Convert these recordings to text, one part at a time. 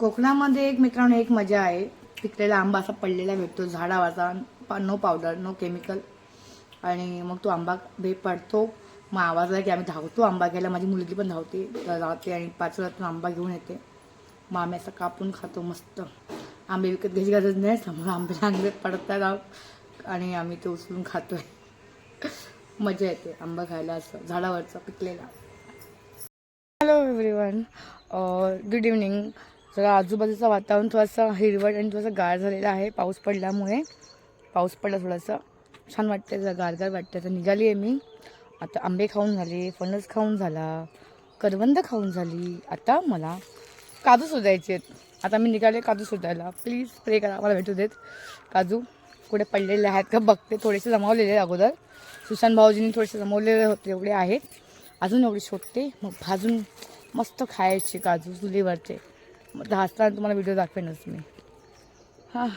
कोकणामध्ये एक मित्रांनो एक मजा आहे. पिकलेला आंबा असा पडलेला भेटतो झाडावरचा नो पावडर नो केमिकल. आणि मग तो आंबा बे पडतो. मग आवाज आला की आम्ही धावतो आंबा घ्यायला. माझी मुलगी पण धावते तर धावते आणि पाच वेळातून आंबा घेऊन येते. मग आम्ही असं कापून खातो मस्त. आंबे विकत घ्यायची गरज नाही समोर आंबे चांगले पडतात. आणि आम्ही ते उचलून खातोय. मजा येते आंबा खायला असं झाडावरचा पिकलेला. हॅलो एव्हरीवन गुड इव्हनिंग जरा आजूबाजूचं वातावरण थोडंसं हिरवट आणि थोडंसं गार झालेलं आहे. पाऊस पडल्यामुळे. पाऊस पडला थोडंसं. छान वाटतं जरा गारगार वाटतं तर निघाली आहे मी. आता आंबे खाऊन झाले फणस खाऊन झाला करवंद खाऊन झाली. आता मला काजू शोधायचे आहेत. आता मी निघाले काजू शोधायला प्लीज प्रे करा मला भेटू देत. काजू कुठे पडलेले आहेत का बघते. थोडेसे जमावलेले अगोदर. सुशांत भाऊजींनी थोडेसे जमवलेले होते एवढे आहेत. अजून एवढे शोधते. मग भाजून मस्त खायचे काजू चुलीवरचे. मग भाजताना तुम्हाला व्हिडिओ दाखवेनच मी. हां.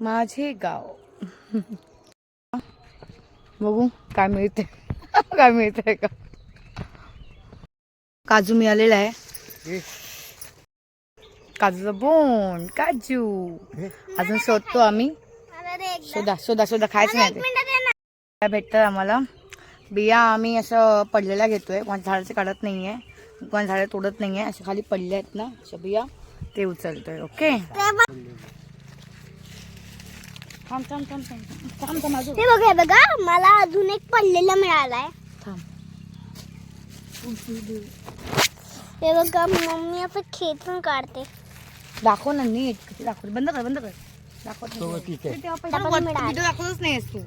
माझे गाव. बघू काय मिळते. काय मिळते का? काजू मिळालेला आहे. काजूचा बोंड काजू. अजून शोधतो आम्ही. शोधा शोधा शोधा खायचं नाही काय भेटतं आम्हाला? बिया आम्ही असं पडलेल्या घेतोय. कोण झाडाचे काढत नाहीये. कोण झाडं तोडत नाहीये. असे खाली पडले आहेत ना. अशा बिया ते उचलतोय. ओके? थांब थांब थांब थांब. थांब अजून. हे बघा हे बघा. मला अजून एक पडलेला मिळालाय. थांब. हे बघा मम्मी असं खेचून काढते. दाखव ना नीट. किती दाखव बंद कर बंद कर. दाखव पण मिळालं. व्हिडिओ दाखवतच नाहीस तू.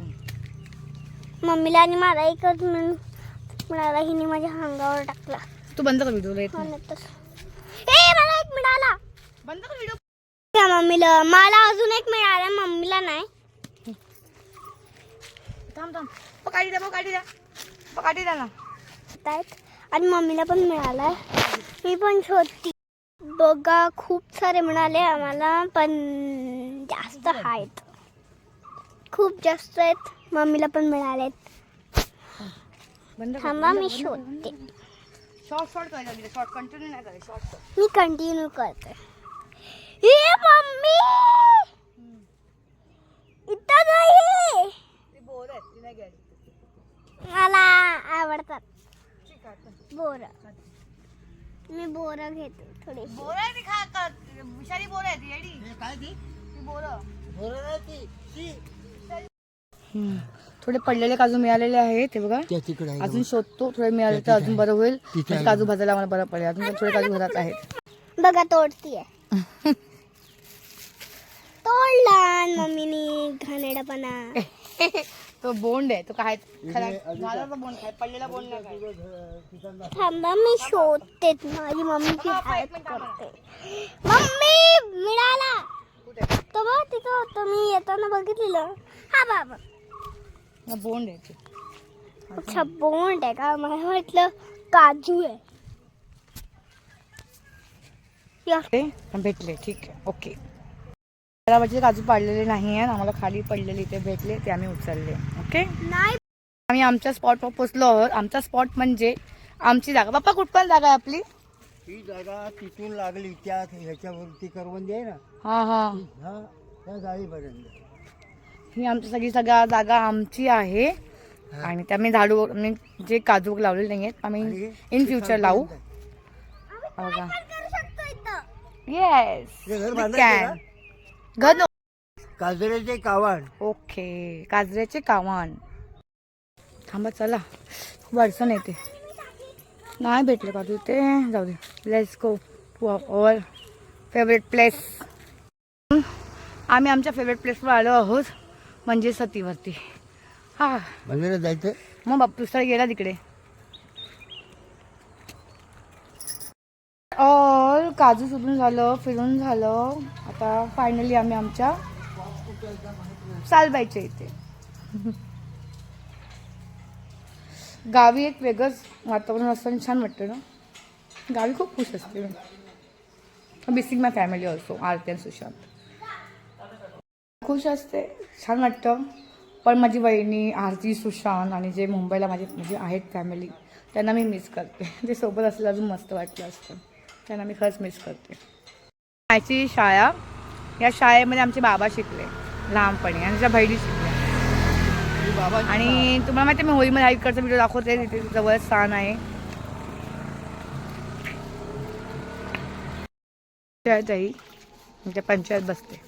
मम्मीला आणि मला एकच मिळून मिळाला हिने माझ्या अंगावर टाकला. तू बंद कर व्हिडिओ. ए मला एक मिळाला. बंद कर व्हिडिओ त्या मम्मीला. मला अजून एक मिळाला मम्मीला नाही. थांब थांब. मग काढी द्या मग काढी द्या. मग काढी द्या ना. आणि मम्मीला पण मिळालाय. मी पण शोधती. बघा खूप सारे मिळाले आम्हाला पण जास्त आहेत. खूप जास्त आहेत. मम्मीला पण कर थांबा मी शोधते. शॉर्ट शॉर्ट करायचं शॉर्ट कंटिन्यू नाही करायचं शॉर्ट मी कंटिन्यू करते ए मम्मी! इथं नाही ती बोर आहे ती नाही घ्यायची मला आवडतात ठीक आहे बोर मी बोर घेते थोडी बोर आहे ती खा का विषारी बोर आहे ती येडी काय ती ती बोर आहे ती ती थोडे पडलेले काजू मिळालेले आहेत ते बघा. त्या तिकडे आहे अजून शोधतो थोडे मिळाले तर अजून बरं होईल. तिथे म्हणजे आहे. काजू भाजायला मला बरं पडेल. अजून थोडे काजू घरात आहेत. बघा तोडतीये. तोडला मम्मीनी घाणेरडापणा. तो बोंड आहे तो काय खरा झाडाचा बोंड काय पडलेला बोंड नाही. थांबा मी शोधते. माझी मम्मीची हेल्प करते. मम्मी मिळाला. तो बघ तिथं होतं. मी येताना बघितलेलं. हा बाबा. बोंड आहे ते. अच्छा बोंड आहे का? मला वाटलं काजू आहे. या. ते पण भेटले ठीक आहे ओके. त्याला म्हणजे काजू पाडलेले नाही आहेत आम्हाला खाली पडलेले इथे भेटले ते आम्ही उचलले ओके? नाही. आम्ही आमच्या स्पॉटवर पोचलो आहोत आमचा स्पॉट म्हणजे आमची जागा. बाप्पा कुठपर्यंत जागा आहे आपली? ही जागा तिथून लागली त्या ह्याच्यावरती करवंदी आहे ना? हा हा. हा त्या जाळीपर्यंत ही आमची सगळी सगळ्या जागा आमची आहे. आणि त्या मी झाडू मी जे काजू लावलेले नाही आहेत आम्ही इन फ्युचर लावू. बघा करू शकतो इथं. येस हे घर बांधायचं घर नो- काजऱ्याचे कावड. ओके काजऱ्याचे कावण थांबा चला. खूप अडचण येते नाही भेटले काजू ते जाऊ दे. Let's go to our favourite place आम्ही आमच्या फेवरेट प्लेसवर आलो आहोत. म्हणजे सतीवरती. हा. मंदिरात जायचं? मग बाप दुसरा गेला तिकडे. ऑल काजू सुधून झालं फिरून झालं. आता फायनली आम्ही आमच्या सालबाईच्या इथे. गावी एक वेगळंच वातावरण आणि छान वाटतं ना. गावी खूप खुश असते बिसिंग माय फॅमिली ऑल्सो आरती आणि सुशांत. खुश असते. छान वाटतं. पण माझी वहिनी आरती सुशांत आणि जे मुंबईला माझे म्हणजे आहेत फॅमिली त्यांना मी मिस करते. ते सोबत असलं अजून मस्त वाटलं असतं. त्यांना मी खरंच मिस करते. माझी शाळा या शाळेमध्ये आमचे बाबा शिकले लहानपणी आणि त्या बहिणी शिकल्या. बाबा आणि तुम्हाला माहिती आहे मी होळीमध्ये हा व्हिडिओ दाखवते तिथे जवळ स्थान आहे. ताई म्हणजे पंचायत बसते.